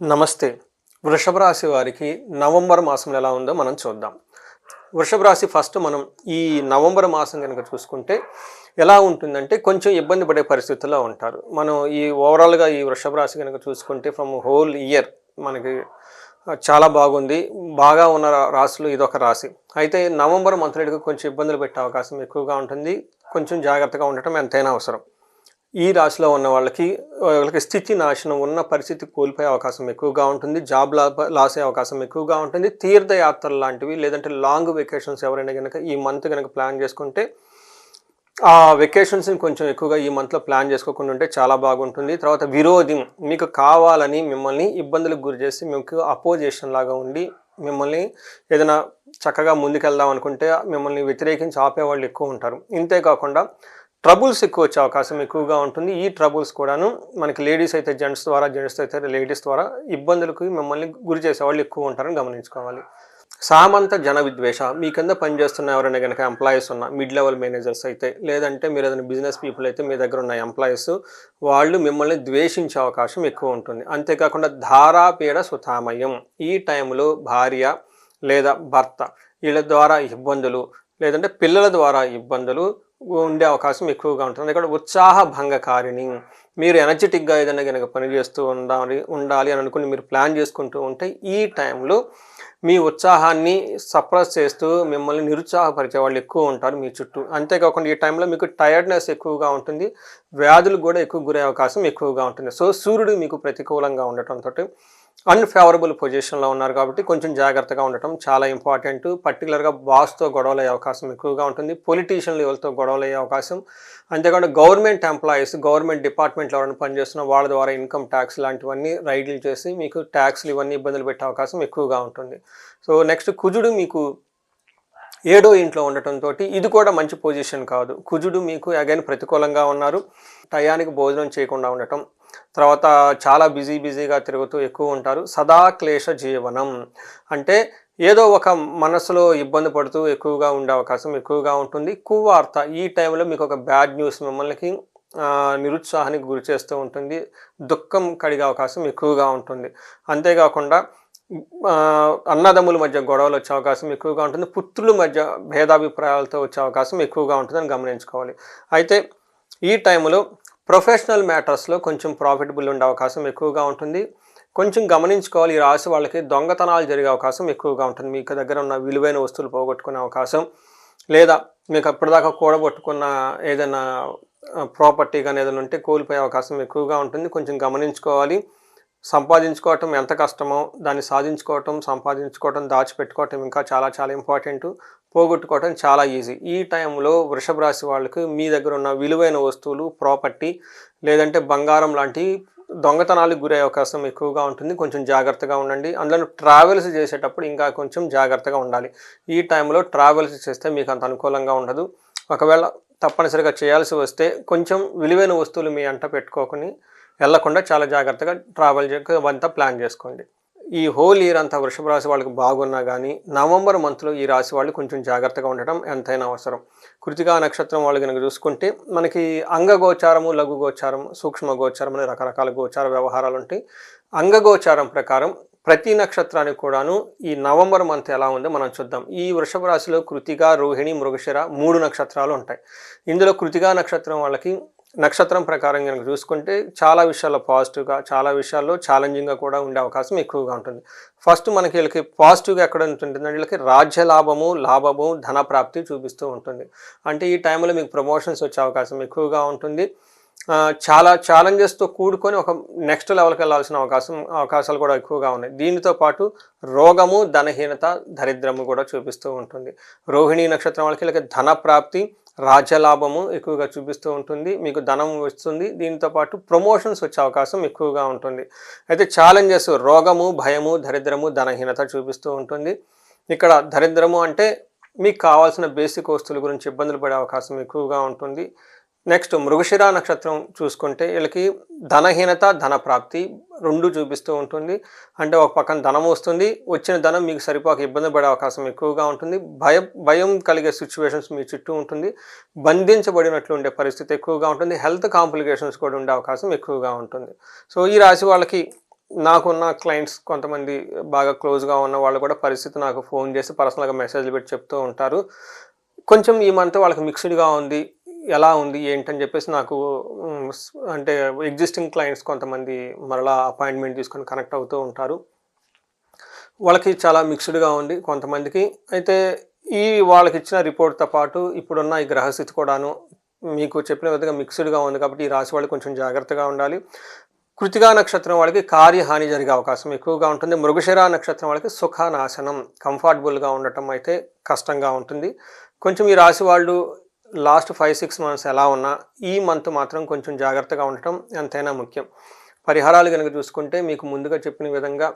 నమస్తే. వృషభ రాశి వారికి నవంబర్ మాసంలో ఎలా ఉందో మనం చూద్దాం. వృషభ రాశి ఫస్ట్ మనం ఈ నవంబర్ మాసం కనుక చూసుకుంటే ఎలా ఉంటుందంటే కొంచెం ఇబ్బంది పడే పరిస్థితుల్లో ఉంటారు. మనం ఈ ఓవరాల్గా ఈ వృషభ రాశి కనుక చూసుకుంటే ఫ్రమ్ హోల్ ఇయర్ మనకి చాలా బాగుంది. బాగా ఉన్న రాశులు ఇదొక రాశి. అయితే నవంబర్ మంత్లీకి కొంచెం ఇబ్బందులు పెట్టే అవకాశం ఎక్కువగా ఉంటుంది. కొంచెం జాగ్రత్తగా ఉండటం ఎంతైనా అవసరం. ఈ రాశిలో ఉన్న వాళ్ళకి వాళ్ళకి స్థితి నాశనం ఉన్న పరిస్థితి కోల్పోయే అవకాశం ఎక్కువగా ఉంటుంది జాబ్ లాస్ అయ్యే అవకాశం ఎక్కువగా ఉంటుంది. తీర్థయాత్రలు లాంటివి లేదంటే లాంగ్ వెకేషన్స్ ఎవరైనా కనుక ఈ మంత్ కనుక ప్లాన్ చేసుకుంటే ఆ వెకేషన్స్ని కొంచెం ఎక్కువగా ఈ మంత్లో ప్లాన్ చేసుకోకుండా ఉంటే చాలా బాగుంటుంది. తర్వాత విరోధం మీకు కావాలని మిమ్మల్ని ఇబ్బందులకు గురి చేసి మీకు అపోజిషన్ లాగా ఉండి మిమ్మల్ని ఏదైనా చక్కగా ముందుకెళ్దాం అనుకుంటే మిమ్మల్ని వ్యతిరేకించి ఆపేవాళ్ళు ఎక్కువ ఉంటారు. ఇంతే కాకుండా ట్రబుల్స్ ఎక్కువ వచ్చే అవకాశం ఎక్కువగా ఉంటుంది. ఈ ట్రబుల్స్ కూడాను మనకి లేడీస్ అయితే జెంట్స్ ద్వారా జెంట్స్ అయితే లేడీస్ ద్వారా ఇబ్బందులకు మిమ్మల్ని గురి చేసేవాళ్ళు ఎక్కువ ఉంటారని గమనించుకోవాలి. సామంత జన విద్వేష మీ కింద పనిచేస్తున్న ఎవరైనా కనుక ఎంప్లాయీస్ ఉన్న మిడ్ లెవెల్ మేనేజర్స్ అయితే లేదంటే మీరు ఏదైనా బిజినెస్ పీపుల్ అయితే మీ దగ్గర ఉన్న ఎంప్లాయీస్ వాళ్ళు మిమ్మల్ని ద్వేషించే అవకాశం ఎక్కువ ఉంటుంది. అంతేకాకుండా ధారాపీడ సుతామయం ఈ టైంలో భార్య లేదా భర్త వీళ్ళ ద్వారా ఇబ్బందులు లేదంటే పిల్లల ద్వారా ఇబ్బందులు ఉండే అవకాశం ఎక్కువగా ఉంటుంది. ఇక్కడ ఉత్సాహ భంగకారిణి మీరు ఎనర్జెటిక్గా ఏదైనా కనుక పని చేస్తూ ఉండాలి ఉండాలి అని అనుకుని మీరు ప్లాన్ చేసుకుంటూ ఉంటే ఈ టైంలో మీ ఉత్సాహాన్ని సప్రెస్ చేస్తూ మిమ్మల్ని నిరుత్సాహపరిచే వాళ్ళు ఎక్కువ ఉంటారు మీ చుట్టూ. అంతేకాకుండా ఈ టైంలో మీకు టైర్డ్నెస్ ఎక్కువగా ఉంటుంది. వ్యాధులు కూడా ఎక్కువ గురే అవకాశం ఎక్కువగా ఉంటుంది. సో సూర్యుడు మీకు ప్రతికూలంగా ఉండటంతో అన్ఫేవరబుల్ పొజిషన్లో ఉన్నారు కాబట్టి కొంచెం జాగ్రత్తగా ఉండటం చాలా ఇంపార్టెంట్ పర్టికులర్గా బాస్తో గొడవలు అయ్యే అవకాశం ఎక్కువగా ఉంటుంది. పొలిటీషియన్లు లెవెల్తో గొడవలు అయ్యే అవకాశం. అంతేకాకుండా గవర్నమెంట్ ఎంప్లాయీస్ గవర్నమెంట్ డిపార్ట్మెంట్లో ఎవరైనా పనిచేస్తున్న వాళ్ళ ద్వారా ఇన్కమ్ ట్యాక్స్ లాంటివన్నీ రైడ్లు చేసి మీకు ట్యాక్స్లు ఇవన్నీ ఇబ్బందులు పెట్టే అవకాశం ఎక్కువగా ఉంటుంది. సో నెక్స్ట్ కుజుడు మీకు ఏడో ఇంట్లో ఉండటంతో ఇది కూడా మంచి పొజిషన్ కాదు. కుజుడు మీకు అగైన్ ప్రతికూలంగా ఉన్నారు. టయానికి భోజనం చేయకుండా ఉండటం. తర్వాత చాలా బిజీ బిజీగా తిరుగుతూ ఎక్కువ ఉంటారు. సదా క్లేశ జీవనం. అంటే ఏదో ఒక మనసులో ఇబ్బంది పడుతూ ఎక్కువగా ఉండే అవకాశం ఎక్కువగా ఉంటుంది. కువార్త ఈ టైంలో మీకు ఒక బ్యాడ్ న్యూస్ మిమ్మల్ని నిరుత్సాహానికి గురి చేస్తూ ఉంటుంది. దుఃఖం కడిగే అవకాశం ఎక్కువగా ఉంటుంది. అంతేకాకుండా అన్నదమ్ముల మధ్య గొడవలు వచ్చే అవకాశం ఎక్కువగా ఉంటుంది. పుత్రుల మధ్య భేదాభిప్రాయాలతో వచ్చే అవకాశం ఎక్కువగా ఉంటుందని గమనించుకోవాలి. అయితే ఈ టైంలో ప్రొఫెషనల్ మ్యాటర్స్లో కొంచెం ప్రాఫిటబుల్ ఉండే అవకాశం ఎక్కువగా ఉంటుంది. కొంచెం గమనించుకోవాలి ఈ రాశి వాళ్ళకి దొంగతనాలు జరిగే అవకాశం ఎక్కువగా ఉంటుంది. మీకు దగ్గర ఉన్న విలువైన వస్తువులు పోగొట్టుకునే అవకాశం లేదా మీకు అప్పటిదాకా కూడగొట్టుకున్న ఏదైనా ప్రాపర్టీ కానీ ఏదైనా ఉంటే కోల్పోయే అవకాశం ఎక్కువగా ఉంటుంది. కొంచెం గమనించుకోవాలి. సంపాదించుకోవటం ఎంత కష్టమో దాన్ని సాధించుకోవటం సంపాదించుకోవటం దాచిపెట్టుకోవటం ఇంకా చాలా చాలా ఇంపార్టెంట్ పోగొట్టుకోవటం చాలా ఈజీ ఈ టైంలో వృషభ రాశి వాళ్ళకి మీ దగ్గర ఉన్న విలువైన వస్తువులు ప్రాపర్టీ లేదంటే బంగారం లాంటి దొంగతనాలకు గురే అవకాశం ఎక్కువగా ఉంటుంది. కొంచెం జాగ్రత్తగా ఉండండి. అందులో ట్రావెల్స్ చేసేటప్పుడు ఇంకా కొంచెం జాగ్రత్తగా ఉండాలి. ఈ టైంలో ట్రావెల్స్ చేస్తే మీకు అంత అనుకూలంగా ఉండదు. ఒకవేళ తప్పనిసరిగా చేయాల్సి వస్తే కొంచెం విలువైన వస్తువులు మీ అంట పెట్టుకోకుని వెళ్ళకుండా చాలా జాగ్రత్తగా ట్రావెల్ అంతా ప్లాన్ చేసుకోండి. ఈ హోల్ ఇయర్ అంతా వృషభ రాశి వాళ్ళకి బాగున్నా కానీ నవంబర్ మంత్లో ఈ రాశి వాళ్ళు కొంచెం జాగ్రత్తగా ఉండటం ఎంతైనా అవసరం. కృతికా నక్షత్రం వాళ్ళు కనుక చూసుకుంటే మనకి అంగగోచారము లఘు గోచారం సూక్ష్మ గోచారం అనే రకరకాల గోచార వ్యవహారాలు ఉంటాయి. అంగగోచారం ప్రకారం ప్రతి నక్షత్రానికి కూడాను ఈ నవంబర్ మంత్ ఎలా ఉందో మనం చూద్దాం. ఈ వృషభ రాశిలో కృతిక రోహిణి మృగశిర మూడు నక్షత్రాలు ఉంటాయి. ఇందులో కృతికా నక్షత్రం వాళ్ళకి నక్షత్రం ప్రకారం కనుక చూసుకుంటే చాలా విషయాల్లో పాజిటివ్గా చాలా విషయాల్లో ఛాలెంజింగ్గా కూడా ఉండే అవకాశం ఎక్కువగా ఉంటుంది. ఫస్ట్ మనకి వీళ్ళకి పాజిటివ్గా ఎక్కడ ఉంటుందంటే వీళ్ళకి రాజ్య లాభము లాభము ధన ప్రాప్తి చూపిస్తూ ఉంటుంది. అంటే ఈ టైంలో మీకు ప్రమోషన్స్ వచ్చే అవకాశం ఎక్కువగా ఉంటుంది. చాలా ఛాలెంజెస్తో కూడుకొని ఒక నెక్స్ట్ లెవెల్కి వెళ్ళాల్సిన అవకాశం అవకాశాలు కూడా ఎక్కువగా ఉన్నాయి. దీనితో పాటు రోగము ధనహీనత దరిద్రము కూడా చూపిస్తూ ఉంటుంది. రోహిణి నక్షత్రం వాళ్ళకి వీళ్ళకి ధన ప్రాప్తి రాజ్యలాభము ఎక్కువగా చూపిస్తూ ఉంటుంది మీకు ధనం వస్తుంది దీంతో పాటు ప్రమోషన్స్ వచ్చే అవకాశం ఎక్కువగా ఉంటుంది. అయితే ఛాలెంజెస్ రోగము భయము దరిద్రము ధనహీనత చూపిస్తూ ఉంటుంది. ఇక్కడ దరిద్రము అంటే మీకు కావాల్సిన బేసిక్ వస్తువుల గురించి ఇబ్బందులు పడే అవకాశం ఎక్కువగా ఉంటుంది. నెక్స్ట్ మృగశిర నక్షత్రం చూసుకుంటే వీళ్ళకి ధనహీనత ధన ప్రాప్తి రెండు చూపిస్తూ ఉంటుంది. అంటే ఒక పక్కన ధనం వస్తుంది. వచ్చిన ధనం మీకు సరిపోక ఇబ్బంది పడే అవకాశం ఎక్కువగా ఉంటుంది. భయం భయం కలిగే సిచ్యువేషన్స్ మీ చుట్టూ ఉంటుంది. బంధించబడినట్లు ఉండే పరిస్థితి ఎక్కువగా ఉంటుంది. హెల్త్ కాంప్లికేషన్స్ కూడా ఉండే అవకాశం ఎక్కువగా ఉంటుంది. సో ఈ రాశి వాళ్ళకి నాకున్న క్లయింట్స్ కొంతమంది బాగా క్లోజ్గా ఉన్న వాళ్ళు కూడా పరిస్థితి నాకు ఫోన్ చేసి పర్సనల్గా మెసేజ్లు పెట్టి చెప్తూ ఉంటారు. కొంచెం ఈ మంత్ వాళ్ళకి మిక్స్డ్గా ఉంది. ఎలా ఉంది ఏంటని చెప్పేసి నాకు అంటే ఎగ్జిస్టింగ్ క్లయింట్స్ కొంతమంది మరలా అపాయింట్మెంట్ తీసుకొని కనెక్ట్ అవుతూ ఉంటారు. వాళ్ళకి చాలా మిక్స్డ్గా ఉంది కొంతమందికి. అయితే ఈ వాళ్ళకి ఇచ్చిన రిపోర్ట్తో పాటు ఇప్పుడున్న ఈ గ్రహస్థితి కూడాను మీకు చెప్పిన విధంగా మిక్స్డ్గా ఉంది కాబట్టి ఈ రాశి వాళ్ళు కొంచెం జాగ్రత్తగా ఉండాలి. కృతిగా నక్షత్రం వాళ్ళకి కార్యహాని జరిగే అవకాశం ఎక్కువగా ఉంటుంది. మృగశిర నక్షత్రం వాళ్ళకి సుఖనాశనం కంఫర్టబుల్గా ఉండటం అయితే కష్టంగా ఉంటుంది. కొంచెం ఈ రాశి వాళ్ళు లాస్ట్ ఫైవ్ సిక్స్ మంత్స్ ఎలా ఉన్నా ఈ మంత్ మాత్రం కొంచెం జాగ్రత్తగా ఉండటం ఎంతైనా ముఖ్యం. పరిహారాలు కనుక చూసుకుంటే మీకు ముందుగా చెప్పిన విధంగా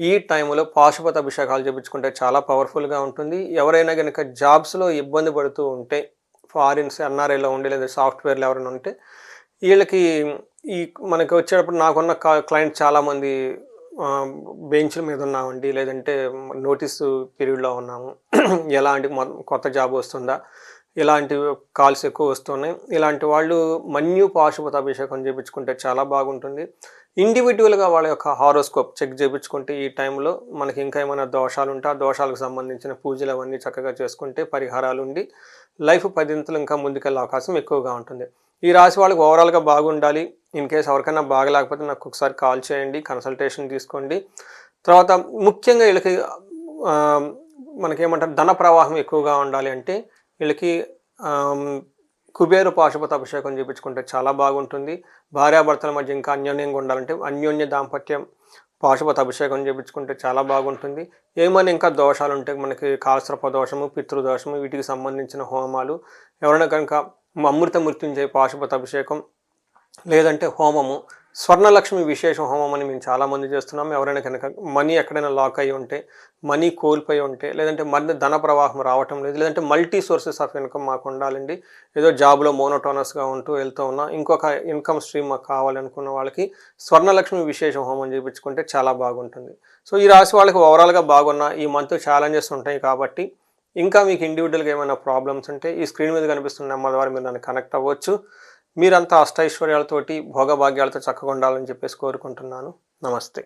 ఈ టైంలో పాశుపత అభిషేకాలు చేపించుకుంటే చాలా పవర్ఫుల్గా ఉంటుంది. ఎవరైనా కనుక జాబ్స్లో ఇబ్బంది పడుతూ ఉంటే ఫారిన్స్ ఎన్ఆర్ఐలో ఉండి లేదా సాఫ్ట్వేర్లు ఎవరైనా ఉంటే వీళ్ళకి ఈ మనకి వచ్చేటప్పుడు నాకున్న క్లయింట్ చాలామంది బెంచ్ల మీద ఉన్నామండి. లేదంటే నోటీసు పీరియడ్లో ఉన్నాము. ఎలాంటి కొత్త జాబ్ వస్తుందా? ఇలాంటి కాల్స్ ఎక్కువ వస్తున్నాయి. ఇలాంటి వాళ్ళు మన్యు పాశుపత అభిషేకం చేయించుకుంటే చాలా బాగుంటుంది. ఇండివిజువల్గా వాళ్ళ యొక్క హారోస్కోప్ చెక్ చేయించుకుంటే ఈ టైంలో మనకి ఇంకా ఏమైనా దోషాలు ఉంటే ఆ దోషాలకు సంబంధించిన పూజలు అవన్నీ చక్కగా చేసుకుంటే పరిహారాలు ఉండి లైఫ్ పదింతలు ఇంకా ముందుకెళ్ళే అవకాశం ఎక్కువగా ఉంటుంది. ఈ రాశి వాళ్ళకి ఓవరాల్గా బాగుండాలి. ఇన్ కేస్ ఎవరికైనా బాగలేకపోతే నాకు ఒకసారి కాల్ చేయండి కన్సల్టేషన్ తీసుకోండి. తర్వాత ముఖ్యంగా వీళ్ళకి మనకేమంటారు ధన ప్రవాహం ఎక్కువగా ఉండాలి అంటే వీళ్ళకి కుబేరు పాశుపత అభిషేకం చేయించుకుంటే చాలా బాగుంటుంది. భార్యాభర్తల మధ్య ఇంకా అన్యోన్యంగా ఉండాలంటే అన్యోన్య దాంపత్యం పాశుపత అభిషేకం చేయించుకుంటే చాలా బాగుంటుంది. ఏమైనా ఇంకా దోషాలు ఉంటే మనకి కాలసర్ప దోషము పితృదోషము వీటికి సంబంధించిన హోమాలు. ఎవరైనా కనుక అమృత మృత్యుంజయ పాశుపత అభిషేకం లేదంటే హోమము. స్వర్ణలక్ష్మి విశేష హోమం అని మేము చాలామంది చేస్తున్నాం. ఎవరైనా కనుక మనీ ఎక్కడైనా లాక్ అయి ఉంటే మనీ కోల్పోయి ఉంటే లేదంటే మళ్ళీ ధన ప్రవాహం రావటం లేదు లేదంటే మల్టీ సోర్సెస్ ఆఫ్ ఇన్కమ్ మాకు ఉండాలండి. ఏదో జాబ్లో మోనోటోనస్గా ఉంటూ వెళ్తూ ఉన్నా ఇంకొక ఇన్కమ్ స్ట్రీమ్ మాకు కావాలనుకున్న వాళ్ళకి స్వర్ణలక్ష్మి విశేష హోమం చేయించుకుంటే చాలా బాగుంటుంది. సో ఈ రాశి వాళ్ళకి ఓవరాల్గా బాగున్న ఈ మంత్ ఛాలెంజెస్ ఉంటాయి కాబట్టి ఇంకా మీకు ఇండివిజువల్గా ఏమైనా ప్రాబ్లమ్స్ ఉంటే ఈ స్క్రీన్ మీద కనిపిస్తున్న నెంబర్ ద్వారా మీరు నన్ను కనెక్ట్ అవ్వచ్చు. మీరంతా అష్టైశ్వర్యాలతోటి భోగభాగ్యాలతో చక్కగా ఉండాలని చెప్పేసి కోరుకుంటున్నాను. నమస్తే.